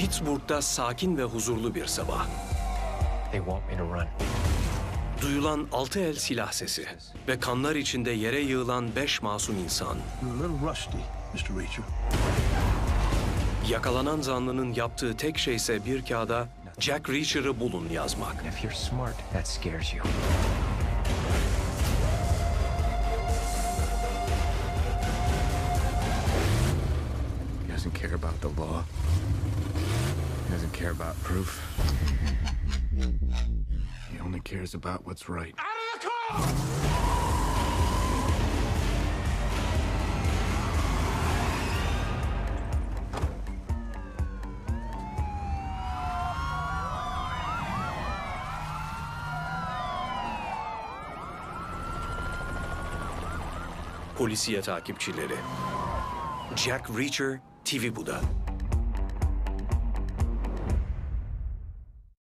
Pittsburgh'da sakin ve huzurlu bir sabah. They want me to run. Duyulan altı el silah sesi ve kanlar içinde yere yığılan beş masum insan. Yakalanan zanlının yaptığı tek şeyse bir kağıda Jack Reacher'ı bulun yazmak. And if you're smart, that scares you. He doesn't care about the law. He doesn't care about proof. He only cares about what's right. Out of the car! Polisiye takipçileri. Jack Reacher TV Bu'da.